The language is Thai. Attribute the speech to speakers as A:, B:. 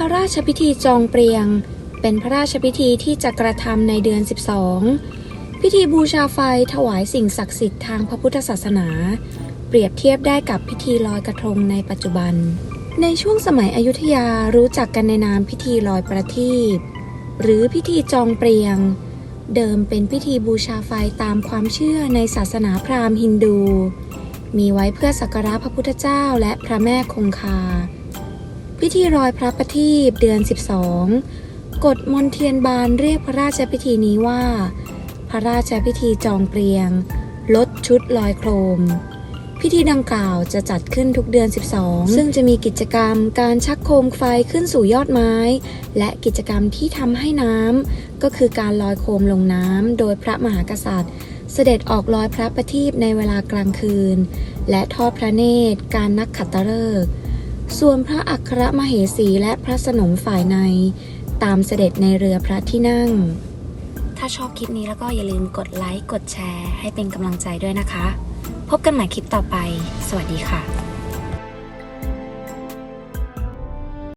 A: ระราชพิธีจองเปรียง เป็นพระราชพิธีที่จะกระทำในเดือน 12 พิธีบูชาไฟถวายสิ่งศักดิ์สิทธิ์ทางพระพุทธศาสนา เปรียบเทียบได้กับพิธีลอยกระทงในปัจจุบัน ในช่วงสมัยอยุธยารู้จักกันในนามพิธีลอยประทีปหรือพิธีจองเปรียง เดิมเป็นพิธีบูชาไฟตามความเชื่อในศาสนาพราหมณ์ฮินดู มีไว้เพื่อสักการะพระพุทธเจ้าและพระแม่คงคา พิธีลอยพระประทีปเดือน 12 กฎมนเทียนบานเรียกพระราชพิธีนี้ว่า พระราชพิธีจองเปรียง ลดชุดลอยโครม พิธีดังกล่าวจะจัดขึ้นทุกเดือน 12 ซึ่งจะมีกิจกรรมการชักโคมไฟขึ้นสู่ยอดไม้ และกิจกรรมที่ทำให้น้ำก็คือการลอยโคมลงน้ำโดยพระมหากษัตริย์เสด็จออกลอยพระประทีปในเวลากลางคืน และทอดพระเนตรการนักขัตฤกษ์ ส่วนพระอัครมเหสีและพระสนมฝ่ายใน ตามเสด็จในเรือพระที่นั่ง ถ้าชอบคลิปนี้แล้วก็อย่าลืมกดไลค์ กดแชร์ ให้เป็นกำลังใจด้วยนะคะ พบกันใหม่คลิปต่อไป สวัสดีค่ะ